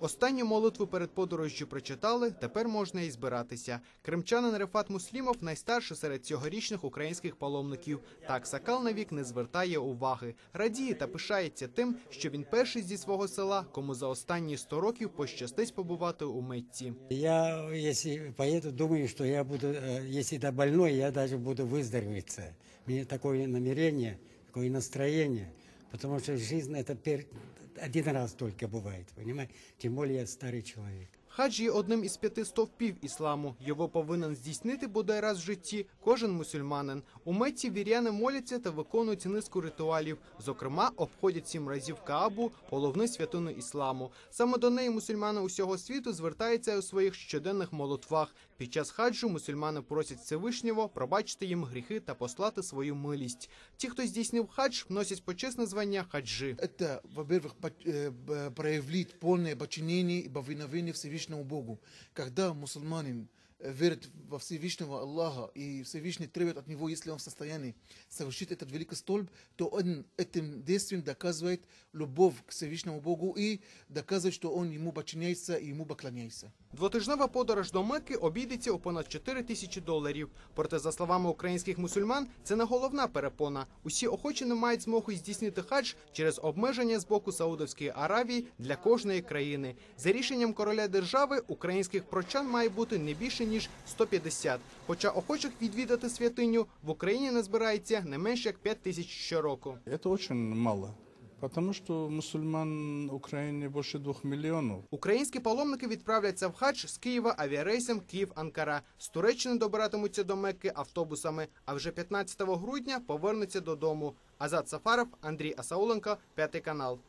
Останню молитву перед подорожжю прочитали. Тепер можна і збиратися. Кримчанин Рефат Муслімов найстарший серед цьогорічних українських паломників. Так Сакал навік не звертає уваги. Радіє та пишається тим, що він перший зі свого села, кому за останні 100 років пощастить побувати у митці. Я, если поеду, думаю, что я буду, э, если это больной, я даже буду выздороветься. У меня такое намерение, такое настроение, потому что жизнь это пер- один раз только бывает, понимаете? Тем более я старый человек. Хадж є одним із п'яти стовпів ісламу. Його повинен здійснити бодай раз в житті кожен мусульманин. У Мекці віряни моляться та виконують низку ритуалів. Зокрема, обходять сім разів Каабу, головну святину ісламу. Саме до неї мусульмани усього світу звертаються у своїх щоденних молитвах. Під час хаджу мусульмани просять Всевишнього пробачити їм гріхи та послати свою милість. Ті, хто здійснив хадж, носять почесне звання хаджи. Это, во-первых, по- э, б- проявит полное подчинение Всевышнему Богу. Когда мусульманин верит во Всевышнего Аллаха и Всевышний требует от него, если он в состоянии совершить этот великий столб, то он этим действием доказывает любовь к Всевышнему Богу и доказывает, что он ему подчиняется и ему поклоняется. Двотижнева подорож до Мекки обійдеться у понад 4 тисячі доларів. Проте, за словами українських мусульман, це не головна перепона. Усі охочі не мають змогу здійснити хадж через обмеження з боку Саудовської Аравії для кожної країни. За рішенням короля держави українських прочан має бути не більше ніж 150. Хоча охочих відвідати святиню в Україні не збирається не менше як 5 тисяч щороку. Это очень мало, потому что мусульман в Украине больше двух миллионов. Українські паломники відправляться в хадж з Києва авіарейсом Київ-Анкара. З Туреччини добиратимуться до Мекки автобусами, а вже 15 грудня повернуться додому. Азат Сафаров, Андрій Асауленко, п'ятий канал.